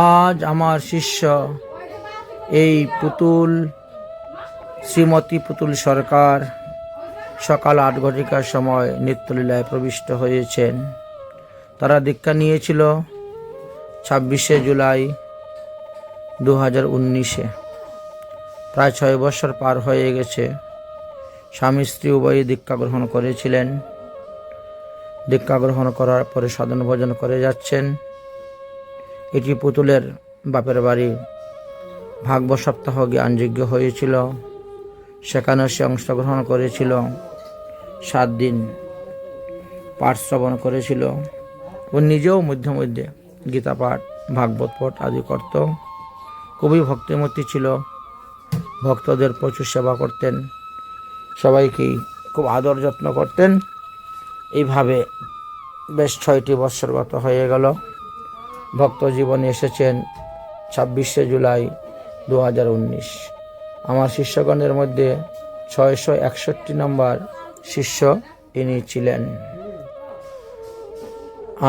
আজ আমার শিষ্য এই পুতুল, শ্রীমতী পুতুল সরকার সকাল আট ঘটিকার সময় নৃত্যলীলায় প্রবিষ্ট হয়েছেন। তারা দীক্ষা নিয়েছিল ছাব্বিশে জুলাই দু হাজার উনিশে। প্রায় ছয় বছর পার হয়ে গেছে। স্বামী স্ত্রী উভয়ই দীক্ষা গ্রহণ করেছিলেন। দীক্ষা গ্রহণ করার পরে সাধন ভোজন করে যাচ্ছেন। এটি পুতুলের বাপের বাড়ি। ভাগব সপ্তাহ জ্ঞানযোগ্য হয়েছিল। সেখানে সে অংশগ্রহণ করেছিল। সাত দিন পাঠ শ্রবণ করেছিল ও নিজেও মধ্যে মধ্যে গীতা পাঠ, ভাগবত পাঠ আদি করত। খুবই ভক্তিমূর্তি ছিল। ভক্তদের প্রচুর সেবা করতেন। সবাইকেই খুব আদর যত্ন করতেন। এইভাবে বেশ ছয়টি বৎসর গত হয়ে গেল। ভক্ত জীবনে এসেছেন ছাব্বিশে জুলাই দু হাজার উনিশ। আমার শিষ্যগণের মধ্যে ছয়শো একষট্টি নম্বর শিষ্য ইনি ছিলেন।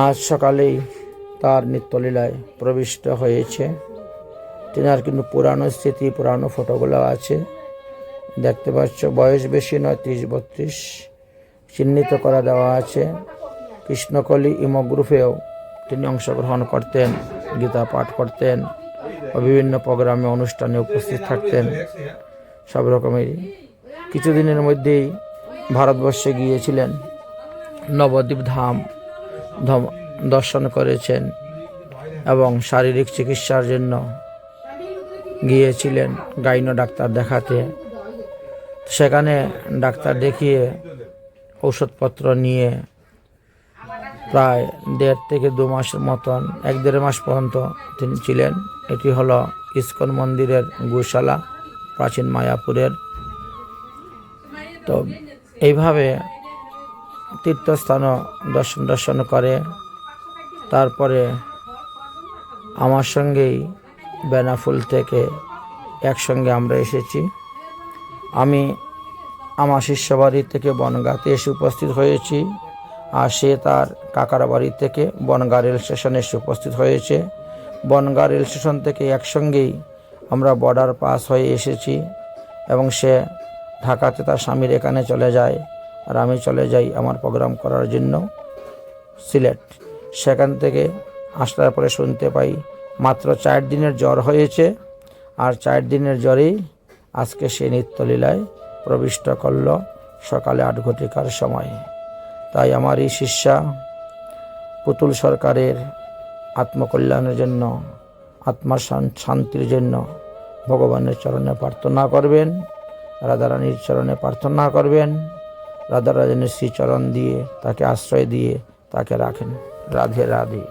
আজ সকালেই তার নিত্যলীলায় প্রবিষ্ট হয়েছে। তেনার কিন্তু পুরানো স্মৃতি, পুরানো ফটোগুলো আছে। দেখতে পাচ্ছ, বয়স বেশি নয়, ত্রিশ বত্রিশ। চিহ্নিত করা দেওয়া আছে। কৃষ্ণকলি ইমো গ্রুপেও তিনি অংশগ্রহণ করতেন, গীতা পাঠ করতেন ও বিভিন্ন প্রোগ্রামে, অনুষ্ঠানে উপস্থিত থাকতেন। সব রকমেরই। কিছুদিনের মধ্যেই ভারতবর্ষে গিয়েছিলেন। নবদ্বীপ ধাম দর্শন করেছেন এবং শারীরিক চিকিৎসার জন্য গিয়েছিলেন, গাইনো ডাক্তার দেখাতে। সেখানে ডাক্তার দেখিয়ে ওষুধপত্র নিয়ে প্রায় দেড় থেকে দু মাসের মতন, এক দেড় মাস পর্যন্ত তিনি ছিলেন। এটি হলো ইস্কন মন্দিরের গোশালা, প্রাচীন মায়াপুরের। তো এইভাবে তীর্থস্থান দর্শন দর্শন করে। তারপরে আমার সঙ্গেই বেনাফুল থেকে একসঙ্গে আমরা এসেছি। আমি আমার শিষ্য বাড়ি থেকে বনগাঁতে এসে উপস্থিত হয়েছি। আর সে তার কাকার বাড়ি থেকে বনগাঁ রেল স্টেশনে এসে উপস্থিত হয়েছে। বনগাঁ রেল স্টেশন থেকে একসঙ্গেই আমরা বর্ডার পাস হয়ে এসেছি এবং সে ঢাকাতে তার স্বামীর এখানে চলে যায় আর আমি চলে যাই আমার প্রোগ্রাম করার জন্য সিলেট। সেখান থেকে আসার পরে শুনতে পাই মাত্র চার দিনের জ্বর হয়েছে আর চার দিনের জ্বরেই আজকে সে নিত্যলীলায় প্রবিষ্ট করল সকালে আট ঘটিকার সময়। তাই আমার এই শিষ্যা পুতুল সরকারের আত্মকল্যাণের জন্য আত্মার শান্তির জন্য ভগবানের চরণে প্রার্থনা করবেন, রাধারানীর চরণে প্রার্থনা করবেন রাধারানীর শ্রীচরণ দিয়ে তাকে আশ্রয় দিয়ে তাকে রাখেন। রাধে রাধে।